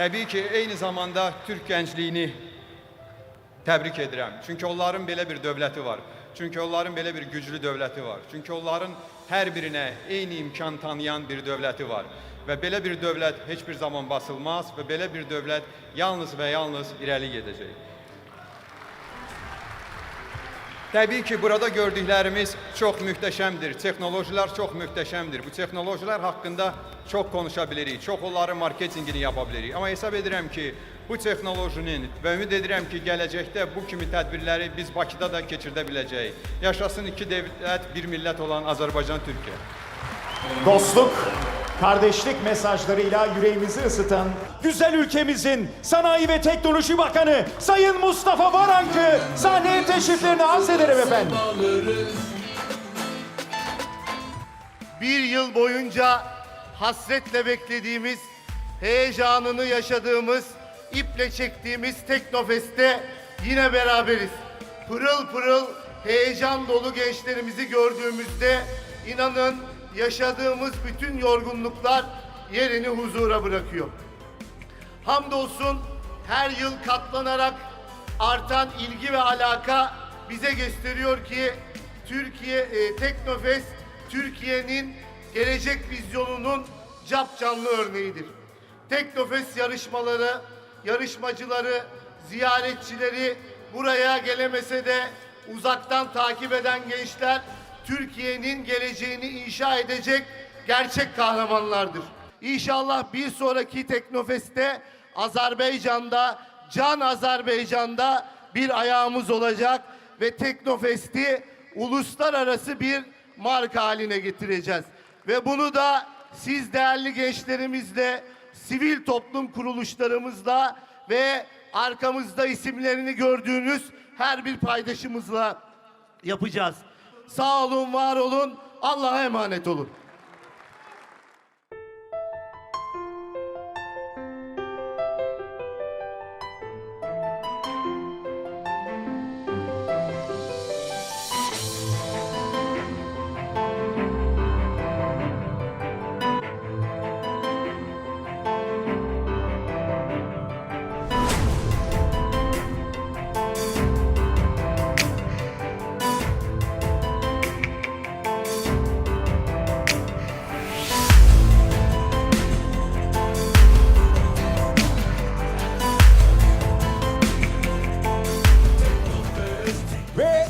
Təbii ki, eyni zamanda Türk gəncliyini təbrik edirəm. Çünki onların belə bir dövləti var. Çünki onların belə bir güclü dövləti var. Çünki onların hər birinə eyni imkan tanıyan bir dövləti var. Və belə bir dövlət heç bir zaman basılmaz və belə bir dövlət yalnız və yalnız irəli gedəcək. Təbii ki, burada gördüklərimiz çox mühtəşəmdir. Texnologilər çox mühtəşəmdir. Bu texnologilər haqqında çox konuşa bilirik. Çox onların marketinqini yapa bilirik. Amma hesab edirəm ki, bu texnolojinin və ümid edirəm ki, gələcəkdə bu kimi tədbirləri biz Bakıda da keçirdə biləcəyik. Yaşasın iki dövlət, bir millət olan Azərbaycan, Türkiyə. Dostluk, kardeşlik mesajlarıyla yüreğimizi ısıtan güzel ülkemizin Sanayi ve Teknoloji Bakanı Sayın Mustafa Varank'ı sahneye teşriflerini arz ederim efendim. bir yıl boyunca hasretle beklediğimiz, heyecanını yaşadığımız, iple çektiğimiz Teknofest'te yine beraberiz. Pırıl pırıl, heyecan dolu gençlerimizi gördüğümüzde inanın yaşadığımız bütün yorgunluklar yerini huzura bırakıyor. Hamdolsun her yıl katlanarak artan ilgi ve alaka bize gösteriyor ki Türkiye e, Teknofest Türkiye'nin gelecek vizyonunun cap canlı örneğidir. Teknofest yarışmaları, yarışmacıları, ziyaretçileri buraya gelemese de uzaktan takip eden gençler Türkiye'nin geleceğini inşa edecek gerçek kahramanlardır. İnşallah bir sonraki Teknofest'te Azerbaycan'da, Can Azerbaycan'da bir ayağımız olacak ve Teknofest'i uluslararası bir marka haline getireceğiz. Ve bunu da siz değerli gençlerimizle, sivil toplum kuruluşlarımızla ve arkamızda isimlerini gördüğünüz her bir paydaşımızla yapacağız. Sağ olun, var olun, Allah'a emanet olun. Ve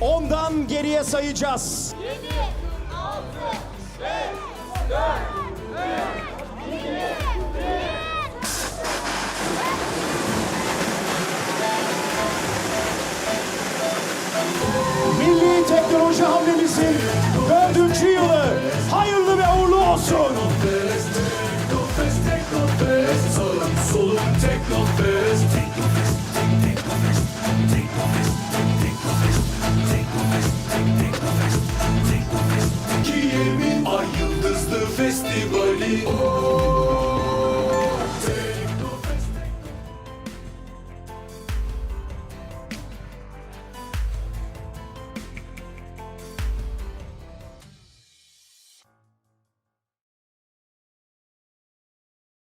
ondan geriye sayacağız. Milli teknoloji hamlemizin dördüncü yılı hayırlı ve uğurlu olsun. Kiev'in ay yıldızlı болі.